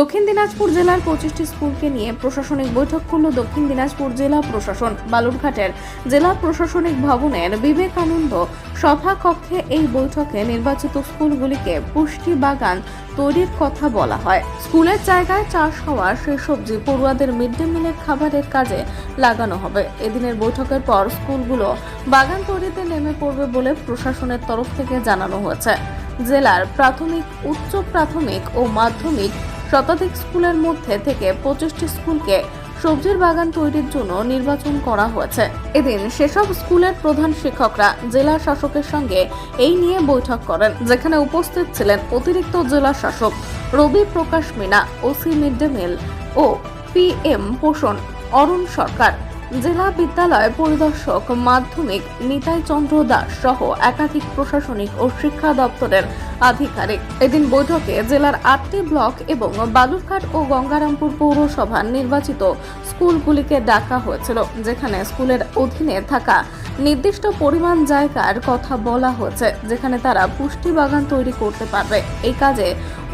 দক্ষিণ দিনাজপুর জেলার পঁচিশটি স্কুলকে নিয়ে প্রশাসনিক বৈঠক করল দক্ষিণ দিনাজপুর জেলা প্রশাসন। বালুরঘাটের জেলা প্রশাসনিক ভবনের বিবেকানন্দ সভাকক্ষে এই বৈঠকে নির্বাচিত স্কুলগুলিকে পুষ্টি বাগান তৈরির কথা বলা হয়। স্কুলের জায়গায় চাষ হওয়া সেই সবজি পড়ুয়াদের মিড ডে মিলের খাবারের কাজে লাগানো হবে। এদিনের বৈঠকের পর স্কুলগুলো বাগান তৈরিতে নেমে পড়বে বলে প্রশাসনের তরফ থেকে জানানো হয়েছে। জেলার প্রাথমিক, উচ্চ প্রাথমিক ও মাধ্যমিক শতাধিক স্কুলের মধ্যে থেকে পঁচিশটি স্কুলকে সবজির বাগান তৈরির জন্য নির্বাচন করা হয়েছে। এদিন সেসব স্কুলের প্রধান শিক্ষকরা জেলা শাসকের সঙ্গে এই নিয়ে বৈঠক করেন, যেখানে উপস্থিত ছিলেন অতিরিক্ত জেলা শাসক Rabi Prakash Meena, OC mid day meal ও পিএম পোষণ, অরুণ সরকার। জেলা বিদ্যালয় পরিদর্শক, মাধ্যমিক নিতাই চন্দ্র দাস সহ একাধিক প্রশাসনিক ও শিক্ষা দপ্তরের আধিকারিক। এদিন বৈঠকে জেলার আটটি ব্লক এবং বালুরঘাট ও গঙ্গারামপুর পৌরসভার নির্বাচিত স্কুলগুলিকে ডাকা হয়েছিল, যেখানে স্কুলের অধীনে থাকা নির্দিষ্ট পরিমাণ জায়গার কথা বলা হয়েছে, যেখানে তারা পুষ্টি বাগান তৈরি করতে পারবে। এই কাজে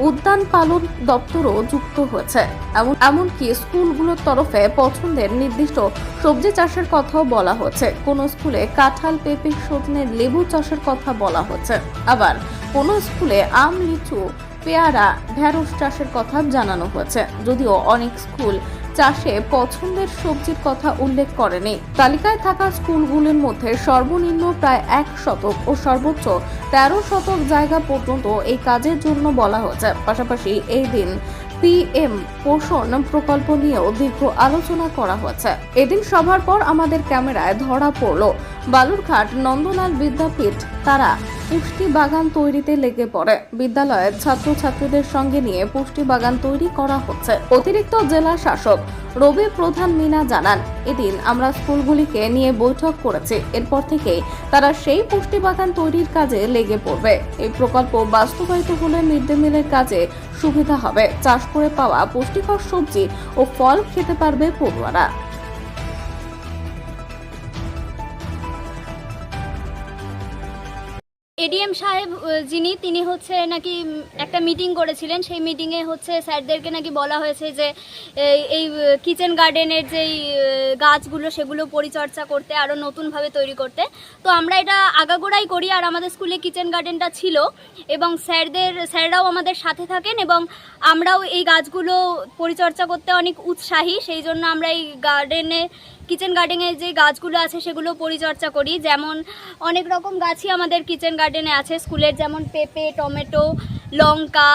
উদ্যান পালন দপ্তরও যুক্ত হয়েছে। এমন এমনকি স্কুলগুলোর তরফে পছন্দের নির্দিষ্ট সবজি চাষের কথাও বলা হচ্ছে কোন স্কুলে কাঁঠাল, পেঁপে, সজনে, লেবু চাষের কথা বলা হচ্ছে আবার কোন স্কুলে আম, লিচু, পেয়ারা, ঢেঁড়স চাষের কথা জানানো হয়েছে। যদিও অনেক স্কুল চাষে পছন্দের সবজির কথা উল্লেখ করেনি। তালিকায় থাকা স্কুলগুলির মধ্যে সর্বনিম্ন প্রায় এক শতক ও সর্বোচ্চ তেরো শতক জায়গা পর্যন্ত এই কাজের জন্য বলা হয়েছে। পাশাপাশি এই দিন পিএম পোষণ প্রকল্প নিয়েও দীর্ঘ আলোচনা করা হয়েছে। এদিন সভার পর আমাদের ক্যামেরায় ধরা পড়ল বালুরঘাট নন্দলাল বিদ্যাপীঠ, তারা পুষ্টি বাগান তৈরিতে লেগে পড়ে। বিদ্যালয়ের ছাত্রছাত্রীদের সঙ্গে নিয়ে পুষ্টি বাগান তৈরি করা হচ্ছে। অতিরিক্ত জেলা শাসক রবি প্রধান মিনা জানান, এদিন আমরা স্কুলগুলিকে নিয়ে বৈঠক করেছি। এরপর থেকেই তারা সেই পুষ্টি বাগান তৈরির কাজে লেগে পড়বে। এই প্রকল্প বাস্তবায়িত হলে মিড ডে মিলের কাজে সুবিধা হবে। চাষ করে পাওয়া পুষ্টিকর সবজি ও ফল খেতে পারবে পড়ুয়ারা। এডিএম সাহেব যিনি, তিনি হচ্ছে নাকি একটা মিটিং করেছিলেন। সেই মিটিংয়ে হচ্ছে স্যারদেরকে নাকি বলা হয়েছে যে এই- কিচেন গার্ডেনের যেই গাছগুলো, সেগুলো পরিচর্যা করতে আরও নতুনভাবে তৈরি করতে। তো আমরা এটা আগাগোড়াই করি, আর আমাদের স্কুলে কিচেন গার্ডেনটা ছিল। এবং স্যারদের, স্যাররাও আমাদের সাথে থাকেন এবং আমরাও এই গাছগুলো পরিচর্যা করতে অনেক উৎসাহী। সেই জন্য আমরা এই গার্ডেনে কিচেন গার্ডেনে যে গাছগুলো আছে সেগুলো পরিচর্যা করি। যেমন অনেক রকম গাছই আমাদের কিচেন গার্ডেনে আছে। স্কুলের যেমন পেঁপে টমেটো লঙ্কা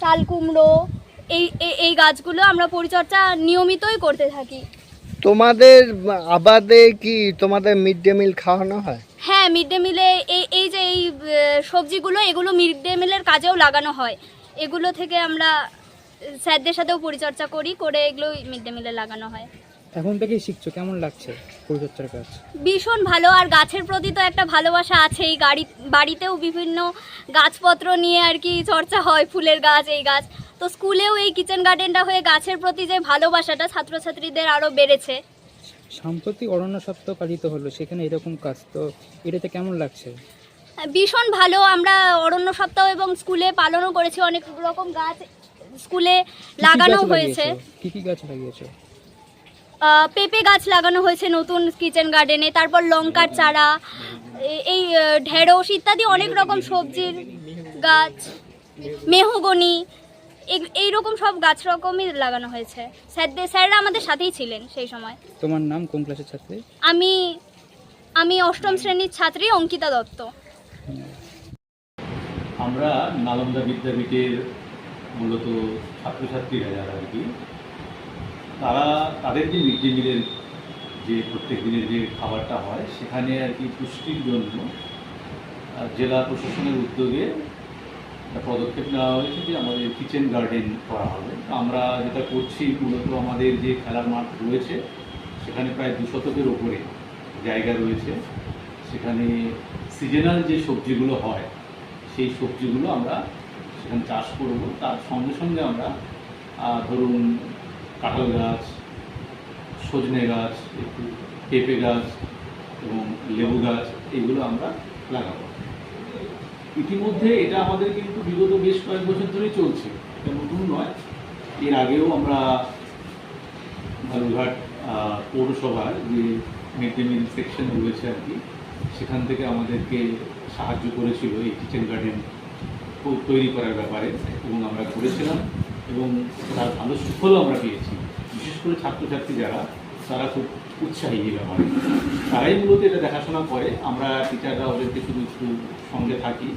চাল কুমড়ো এই এই- এই গাছগুলো আমরা পরিচর্যা নিয়মিতই করতে থাকি। তোমাদের আবাদে কি তোমাদের মিড ডে মিল খাওয়ানো হয়? হ্যাঁ মিড ডে মিলে এই এই যে এই সবজিগুলো এগুলো মিড ডে মিলের কাজেও লাগানো হয়। এগুলো থেকে আমরা স্যারদের সাথেও পরিচর্যা করি করে এগুলো মিড ডে মিলে লাগানো হয়। এখন থেকেই শিখছো কেমন লাগছে পরিচর্যার কাজ? ভীষণ ভালো আর গাছের প্রতি তো একটা ভালোবাসা আছেই গাড়ি বাড়িতেও বিভিন্ন গাছপত্র নিয়ে আর কি চর্চা হয় ফুলের গাছ এই গাছ। তো স্কুলেও এই কিচেন গার্ডেনটা হয়ে গাছের প্রতি যে ভালোবাসাটা ছাত্রছাত্রীদের আরও বেড়েছে। সম্প্রতি অরণ্য সপ্তাহ পালিত হলো সেখানে এরকম কাজ তো এটাতে কেমন লাগছে? ভীষণ ভালো আমরা অরণ্য সপ্তাহ এবং স্কুলে পালনও করেছি অনেক রকম গাছ স্কুলে লাগানো হয়েছে। কি কি গাছ লাগিয়েছো? পেঁপে গাছ লাগানো হয়েছে নতুন কিচেন গার্ডেনে তারপর লঙ্কার চারা এই ঢেঁড়স ইত্যাদি অনেক রকম সবজির গাছ মেহগনি এই- এইরকম সব গাছ রকমই লাগানো হয়েছে। স্যারদের স্যাররা আমাদের সাথেই ছিলেন সেই সময়। তোমার নাম কোন ক্লাসের ছাত্রী? আমি আমি অষ্টম শ্রেণির ছাত্রী অঙ্কিতা দত্ত। আমরা নালন্দা বিদ্যাপীঠের মূলত ছাত্রছাত্রীরা যারা আর কি তারা তাদের যে মিড ডে মিলের যে প্রত্যেক দিনের যে খাবারটা হয়, সেখানে আর কি পুষ্টির জন্য জেলা প্রশাসনের উদ্যোগে একটা পদক্ষেপ নেওয়া হয়েছে যে আমাদের কিচেন গার্ডেন করা হবে। আমরা যেটা করছি, মূলত আমাদের যে খেলার মাঠ রয়েছে, সেখানে প্রায় দু শতকের ওপরে জায়গা রয়েছে। সেখানে সিজনাল যে সবজিগুলো হয়, সেই সবজিগুলো আমরা সেখানে চাষ করব। তার সঙ্গে সঙ্গে আমরা ধরুন কাঁঠাল গাছ সজনে গাছ একটু পেঁপে গাছ এবং লেবু গাছ এগুলো আমরা লাগাবো। ইতিমধ্যে এটা আমাদের কিন্তু বিগত বেশ কয়েক বছর ধরেই চলছে। এটা নতুন নয়। এর আগেও আমরা বালুরঘাট আহ, পৌরসভার যে মিড ডে মিল সেকশন রয়েছে আর কি সেখান থেকে আমাদেরকে সাহায্য করেছিল এই কিচেন গার্ডেন তৈরি করার ব্যাপারে এবং আমরা করেছিলাম এবং তার ভালো সুফলও আমরা পেয়েছি। করে ছাত্রছাত্রী যারা তারা খুব উৎসাহী এই ব্যাপারে। তারাই মূলত এটা দেখাশোনা করে। আমরা টিচাররা ওদেরকে শুধু একটু সঙ্গে থাকি।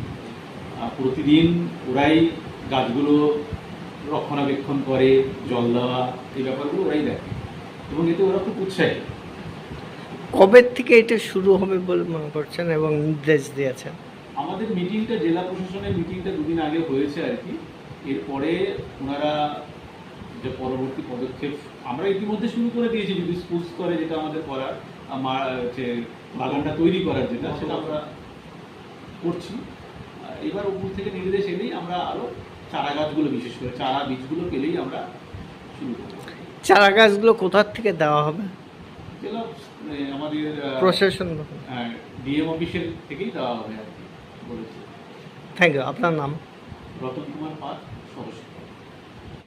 প্রতিদিন ওরাই গাছগুলো রক্ষণাবেক্ষণ করে জল দেওয়া এই ব্যাপারগুলো ওরাই দেখে। এবং এতে ওরা খুব উৎসাহী। কবে থেকে এটা শুরু হবে বলে মনে করছেন এবং নির্দেশ দিয়েছেন? আমাদের মিটিংটা জেলা প্রশাসনের মিটিংটা দুদিন আগে হয়েছে আর কি। এরপরে ওনারা যে পরবর্তী পদক্ষেপ আমরা ইতিমধ্যে শুরু করে দিয়েছি যদি স্কুল স্তরে যেটা আমাদের করার যে বাগানটা তৈরি করার যেটা সেটা আমরা করছি। এবার উপর থেকে নির্দেশ এলেই আমরা আরও চারা গাছগুলো বিশেষ করে চারা বীজগুলো পেলেই আমরা শুরু করব। চারা গাছগুলো কোথার থেকে দেওয়া হবে? জেলা আমাদের প্রশাসন। ডিএম অফিসের থেকেই দেওয়া হবে আর কি বলেছে। থ্যাংক ইউ আপনার নাম? রতন কুমার পাল সদস্য।